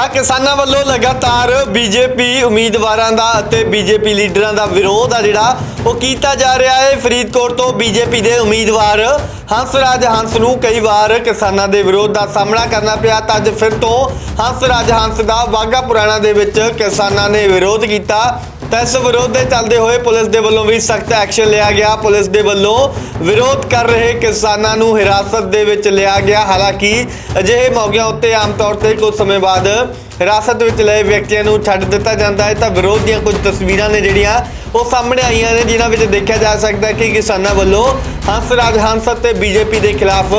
ਤਾਂ ਕਿਸਾਨਾਂ ਵੱਲੋਂ ਲਗਾਤਾਰ ਬੀਜੇਪੀ ਉਮੀਦਵਾਰਾਂ ਦਾ ਅਤੇ ਬੀਜੇਪੀ ਲੀਡਰਾਂ ਦਾ ਵਿਰੋਧ ਆ ਜਿਹੜਾ, ਉਹ ਕੀਤਾ ਜਾ ਰਿਹਾ ਹੈ। ਫਰੀਦਕੋਟ ਤੋਂ ਬੀਜੇਪੀ ਦੇ ਉਮੀਦਵਾਰ ਹੰਸਰਾਜ ਹੰਸ ਨੂੰ ਕਈ ਵਾਰ ਕਿਸਾਨਾਂ ਦੇ ਵਿਰੋਧ ਦਾ ਸਾਹਮਣਾ ਕਰਨਾ ਪਿਆ। ਤਾਂ ਅੱਜ ਫਿਰ ਤੋਂ ਹੰਸਰਾਜ ਹੰਸ ਦਾ ਵਾਗਾ ਪੁਰਾਣਾ ਦੇ ਵਿੱਚ ਕਿਸਾਨਾਂ ਨੇ ਵਿਰੋਧ ਕੀਤਾ। ਤਾਂ ਇਸ ਵਿਰੋਧ ਦੇ ਚੱਲਦੇ ਹੋਏ ਪੁਲਿਸ ਦੇ ਵੱਲੋਂ ਵੀ ਸਖਤ ਐਕਸ਼ਨ ਲਿਆ ਗਿਆ। ਪੁਲਿਸ ਦੇ ਵੱਲੋਂ ਵਿਰੋਧ ਕਰ ਰਹੇ ਕਿਸਾਨਾਂ ਨੂੰ ਹਿਰਾਸਤ ਦੇ ਵਿੱਚ ਲਿਆ ਗਿਆ। ਹਾਲਾਂਕਿ ਅਜਿਹੇ ਮੌਕਿਆਂ ਉੱਤੇ ਆਮ ਤੌਰ ਤੇ ਕੁਝ ਸਮੇਂ ਬਾਅਦ ਹਿਰਾਸਤ ਵਿੱਚ ਲਏ ਵਿਅਕਤੀਆਂ ਨੂੰ ਛੱਡ ਦਿੱਤਾ ਜਾਂਦਾ ਹੈ। ਤਾਂ ਵਿਰੋਧ ਦੀਆਂ ਕੁਝ ਤਸਵੀਰਾਂ ਨੇ ਜਿਹੜੀਆਂ ਉਹ ਸਾਹਮਣੇ ਆਈਆਂ ਨੇ, ਜਿਨ੍ਹਾਂ ਵਿੱਚ ਦੇਖਿਆ ਜਾ ਸਕਦਾ ਹੈ ਕਿ ਕਿਸਾਨਾਂ ਵੱਲੋਂ ਹੰਸਰਾਜ ਹੰਸ ਅਤੇ ਬੀਜੇਪੀ ਦੇ ਖਿਲਾਫ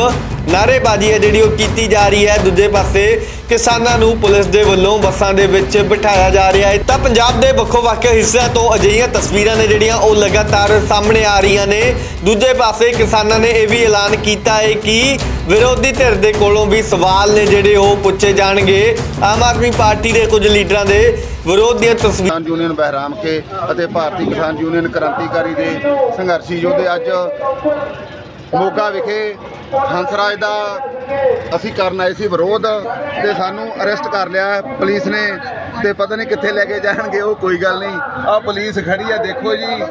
ਨਾਅਰੇਬਾਜ਼ੀ ਹੈ ਜਿਹੜੀ ਉਹ ਕੀਤੀ ਜਾ ਰਹੀ ਹੈ। ਦੂਜੇ ਪਾਸੇ ਕਿਸਾਨਾਂ ਨੂੰ ਪੁਲਿਸ ਦੇ ਵੱਲੋਂ ਬੱਸਾਂ ਦੇ ਵਿੱਚ ਬਿਠਾਇਆ ਜਾ ਰਿਹਾ ਹੈ। ਤਾਂ ਪੰਜਾਬ ਦੇ ਵੱਖੋ ਵੱਖ ਹਿੱਸਿਆਂ ਤੋਂ ਅਜਿਹੀਆਂ ਤਸਵੀਰਾਂ ਨੇ ਜਿਹੜੀਆਂ ਉਹ ਲਗਾਤਾਰ ਸਾਹਮਣੇ ਆ ਰਹੀਆਂ ਨੇ। ਦੂਜੇ ਪਾਸੇ ਕਿਸਾਨਾਂ ਨੇ ਇਹ ਵੀ ਐਲਾਨ ਕੀਤਾ ਹੈ ਕਿ ਵਿਰੋਧੀ ਧਿਰ ਦੇ ਕੋਲੋਂ ਵੀ ਸਵਾਲ ਨੇ ਜਿਹੜੇ ਉਹ ਪੁੱਛੇ ਜਾਣਗੇ। ਆਮ ਆਦਮੀ ਪਾਰਟੀ ਦੇ ਕੁਝ ਲੀਡਰਾਂ ਦੇ ਵਿਰੋਧ ਦੀਆਂ ਤਸਵੀਰਾਂ ਕਿਸਾਨ ਯੂਨੀਅਨ ਬਹਿਰਾਮ ਕੇ ਅਤੇ ਭਾਰਤੀ ਕਿਸਾਨ ਯੂਨੀਅਨ ਕ੍ਰਾਂਤੀਕਾਰੀ ਦੇ ਸੰਘਰਸ਼ੀ ਯੋਧੇ ਅੱਜ ਮੋਗਾ ਵਿਖੇ ਹੰਸਰਾਜ ਦਾ ਅਸੀਂ ਕਰਨ ਆਏ ਸੀ ਵਿਰੋਧ ਤੇ ਸਾਨੂੰ ਅਰੈਸਟ ਕਰ ਲਿਆ ਪੁਲਿਸ ਨੇ ਤੇ ਪਤਾ ਨਹੀਂ ਕਿੱਥੇ ਲੈ ਕੇ ਜਾਣਗੇ, ਉਹ ਕੋਈ ਗੱਲ ਨਹੀਂ। ਆ ਪੁਲਿਸ ਖੜੀ ਆ, ਦੇਖੋ ਜੀ,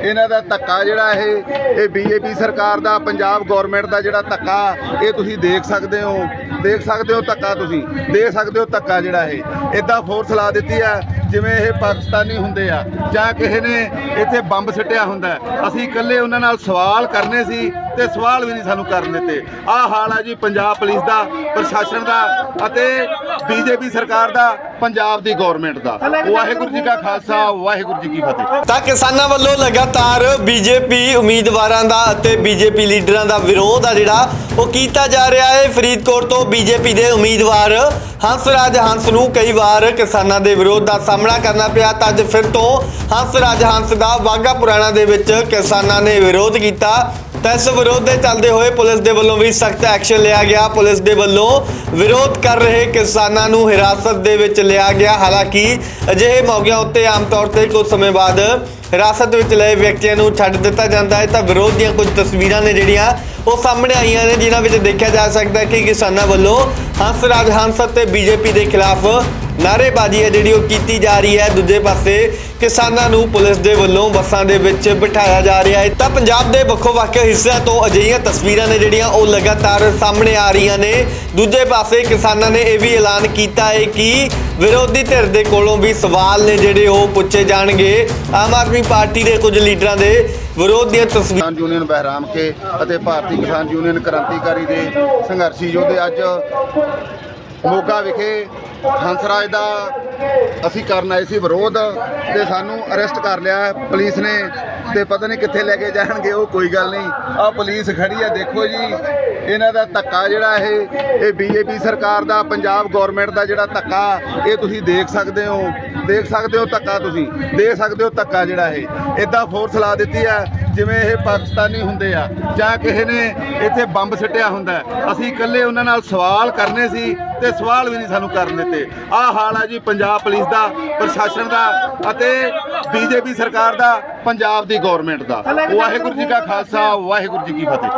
ਇਹਨਾਂ ਦਾ ਧੱਕਾ ਜਿਹੜਾ ਇਹ ਇਹ ਬੀਜੇਪੀ ਸਰਕਾਰ ਦਾ, ਪੰਜਾਬ ਗਵਰਨਮੈਂਟ ਦਾ ਜਿਹੜਾ ਧੱਕਾ, ਇਹ ਤੁਸੀਂ ਦੇਖ ਸਕਦੇ ਹੋ, ਦੇਖ ਸਕਦੇ ਹੋ ਧੱਕਾ ਤੁਸੀਂ ਦੇਖ ਸਕਦੇ ਹੋ ਧੱਕਾ ਜਿਹੜਾ ਇਹ। ਇਦਾਂ ਫੋਰਸ ਲਾ ਦਿੱਤੀ ਹੈ ਜਿਵੇਂ ਇਹ ਪਾਕਿਸਤਾਨੀ ਹੁੰਦੇ ਆ, ਜਾਂ ਕਿਸੇ ਨੇ ਇੱਥੇ ਬੰਬ ਸਿੱਟਿਆ ਹੁੰਦਾ ਅਸੀਂ ਇਕੱਲੇ ਉਹਨਾਂ ਨਾਲ ਸਵਾਲ ਕਰਨੇ ਸੀ ਤੇ ਸਵਾਲ ਵੀ ਨਹੀਂ ਸਾਨੂੰ ਕਰਨ ਦਿੱਤੇ। ਆਹ ਹਾਲ ਆ ਜੀ ਪੰਜਾਬ ਪੁਲਿਸ ਦਾ, ਪ੍ਰਸ਼ਾਸਨ ਦਾ ਅਤੇ ਬੀਜੇਪੀ ਸਰਕਾਰ ਦਾ ਪੰਜਾਬ ਦੀ ਗਵਰਨਮੈਂਟ ਦਾ। ਵਾਹਿਗੁਰੂ ਜੀ ਕਾ ਖਾਲਸਾ ਵਾਹਿਗੁਰੂ ਜੀ ਕੀ ਫਤਿਹ। ਤਾਂ ਕਿਸਾਨਾਂ ਵੱਲੋਂ ਲਗਾਤਾਰ ਬੀਜੇਪੀ ਉਮੀਦਵਾਰਾਂ ਦਾ ਅਤੇ ਬੀਜੇਪੀ ਲੀਡਰਾਂ ਦਾ ਵਿਰੋਧ ਆ ਜਿਹੜਾ ਉਹ ਕੀਤਾ ਜਾ ਰਿਹਾ ਹੈ। ਫਰੀਦਕੋਟ ਤੋਂ ਬੀਜੇਪੀ ਦੇ ਉਮੀਦਵਾਰ ਹੰਸਰਾਜ ਹੰਸ ਨੂੰ ਕਈ ਵਾਰ ਕਿਸਾਨਾਂ ਦੇ ਵਿਰੋਧ ਦਾ ਸਾਹਮਣਾ ਕਰਨਾ ਪਿਆ। ਤਾਂ ਅੱਜ ਫਿਰ ਤੋਂ ਹੰਸਰਾਜ ਹੰਸ ਦਾ ਵਾਗਾ ਪੁਰਾਣਾ ਦੇ ਵਿੱਚ ਕਿਸਾਨਾਂ ਨੇ ਵਿਰੋਧ ਕੀਤਾ। ਤਾਂ ਇਸ ਵਿਰੋਧ ਦੇ ਚੱਲਦੇ ਹੋਏ ਪੁਲਿਸ ਦੇ ਵੱਲੋਂ ਵੀ ਸਖਤ ਐਕਸ਼ਨ ਲਿਆ ਗਿਆ। ਪੁਲਿਸ ਦੇ ਵੱਲੋਂ ਵਿਰੋਧ ਕਰ ਰਹੇ ਕਿਸਾਨਾਂ ਨੂੰ ਹਿਰਾਸਤ ਦੇ ਵਿੱਚ ਲਿਆ ਗਿਆ। ਹਾਲਾਂਕਿ ਅਜਿਹੇ ਮੌਕਿਆਂ ਉੱਤੇ ਆਮ ਤੌਰ ਤੇ ਕੁਝ ਸਮੇਂ ਬਾਅਦ ਹਿਰਾਸਤ ਵਿੱਚ ਲਏ ਵਿਅਕਤੀਆਂ ਨੂੰ ਛੱਡ ਦਿੱਤਾ ਜਾਂਦਾ ਹੈ। ਤਾਂ ਵਿਰੋਧ ਦੀਆਂ ਕੁਝ ਤਸਵੀਰਾਂ ਨੇ ਜਿਹੜੀਆਂ ਉਹ ਸਾਹਮਣੇ ਆਈਆਂ ਨੇ, ਜਿਨ੍ਹਾਂ ਵਿੱਚ ਦੇਖਿਆ ਜਾ ਸਕਦਾ ਹੈ ਕਿ ਕਿਸਾਨਾਂ ਵੱਲੋਂ ਹੰਸਰਾਜ ਹੰਸ ਅਤੇ ਬੀਜੇਪੀ ਦੇ ਖਿਲਾਫ ਨਾਅਰੇਬਾਜ਼ੀ ਹੈ ਜਿਹੜੀ ਉਹ ਕੀਤੀ ਜਾ ਰਹੀ ਹੈ। ਦੂਜੇ ਪਾਸੇ ਕਿਸਾਨਾਂ ਨੂੰ ਪੁਲਿਸ ਦੇ ਵੱਲੋਂ ਬੱਸਾਂ ਦੇ ਵਿੱਚ ਬਿਠਾਇਆ ਜਾ ਰਿਹਾ ਹੈ। ਤਾਂ ਪੰਜਾਬ ਦੇ ਵੱਖੋ ਵੱਖ ਹਿੱਸਿਆਂ ਤੋਂ ਅਜਿਹੀਆਂ ਤਸਵੀਰਾਂ ਨੇ ਜਿਹੜੀਆਂ ਉਹ ਲਗਾਤਾਰ ਸਾਹਮਣੇ ਆ ਰਹੀਆਂ ਨੇ। ਦੂਜੇ ਪਾਸੇ ਕਿਸਾਨਾਂ ਨੇ ਇਹ ਵੀ ਐਲਾਨ ਕੀਤਾ ਹੈ ਕਿ ਵਿਰੋਧੀ ਧਿਰ ਦੇ ਕੋਲੋਂ ਵੀ ਸਵਾਲ ਨੇ ਜਿਹੜੇ ਉਹ ਪੁੱਛੇ ਜਾਣਗੇ। ਆਮ ਆਦਮੀ ਪਾਰਟੀ ਦੇ ਕੁਝ ਲੀਡਰਾਂ ਦੇ ਵਿਰੋਧ ਦੀਆਂ ਤਸਵੀਰਾਂ ਕਿਸਾਨ ਯੂਨੀਅਨ ਬਹਿਰਾਮ ਕੇ ਅਤੇ ਭਾਰਤੀ ਕਿਸਾਨ ਯੂਨੀਅਨ ਕ੍ਰਾਂਤੀਕਾਰੀ ਦੇ ਸੰਘਰਸ਼ੀ ਯੋਧੇ ਅੱਜ ਮੋਗਾ ਵਿਖੇ ਹੰਸਰਾਜ ਦਾ ਅਸੀਂ ਕਰਨ ਆਏ ਸੀ ਵਿਰੋਧ ਤੇ ਸਾਨੂੰ ਅਰੈਸਟ ਕਰ ਲਿਆ ਪੁਲਿਸ ਨੇ ਤੇ ਪਤਾ ਨਹੀਂ ਕਿੱਥੇ ਲੈ ਕੇ ਜਾਣਗੇ, ਉਹ ਕੋਈ ਗੱਲ ਨਹੀਂ। ਆ ਪੁਲਿਸ ਖੜੀ ਆ ਦੇਖੋ ਜੀ, ਇਹਨਾਂ ਦਾ ਧੱਕਾ ਜਿਹੜਾ ਇਹ ਇਹ ਬੀਜੇਪੀ ਸਰਕਾਰ ਦਾ, ਪੰਜਾਬ ਗਵਰਨਮੈਂਟ ਦਾ ਜਿਹੜਾ ਧੱਕਾ, ਇਹ ਤੁਸੀਂ ਦੇਖ ਸਕਦੇ ਹੋ। ਦੇਖ ਸਕਦੇ ਹੋ ਧੱਕਾ ਤੁਸੀਂ। ਦੇਖ ਸਕਦੇ ਹੋ ਧੱਕਾ ਜਿਹੜਾ ਇਹ। ਇਦਾਂ ਫੋਰਸ ਲਾ ਦਿੱਤੀ ਹੈ ਜਿਵੇਂ ਇਹ ਪਾਕਿਸਤਾਨੀ ਹੁੰਦੇ ਆ ਜਾਂ ਕਿਸੇ ਨੇ ਇੱਥੇ ਬੰਬ ਸਿੱਟਿਆ ਹੁੰਦਾ। ਅਸੀਂ ਇਕੱਲੇ ਉਹਨਾਂ ਨਾਲ ਸਵਾਲ ਕਰਨੇ ਸੀ ਤੇ ਸਵਾਲ ਵੀ ਨਹੀਂ ਸਾਨੂੰ ਕਰਨ ਦਿੱਤੇ ਆਹ ਹਾਲ ਆ ਜੀ ਪੰਜਾਬ ਪੁਲਿਸ ਦਾ ਪ੍ਰਸ਼ਾਸਨ ਦਾ ਅਤੇ ਬੀਜੇਪੀ ਸਰਕਾਰ ਦਾ ਪੰਜਾਬ ਦੀ ਗਵਰਨਮੈਂਟ ਦਾ ਵਾਹਿਗੁਰੂ ਜੀ ਕਾ ਖਾਲਸਾ ਵਾਹਿਗੁਰੂ ਜੀ ਕੀ ਫਤਿਹ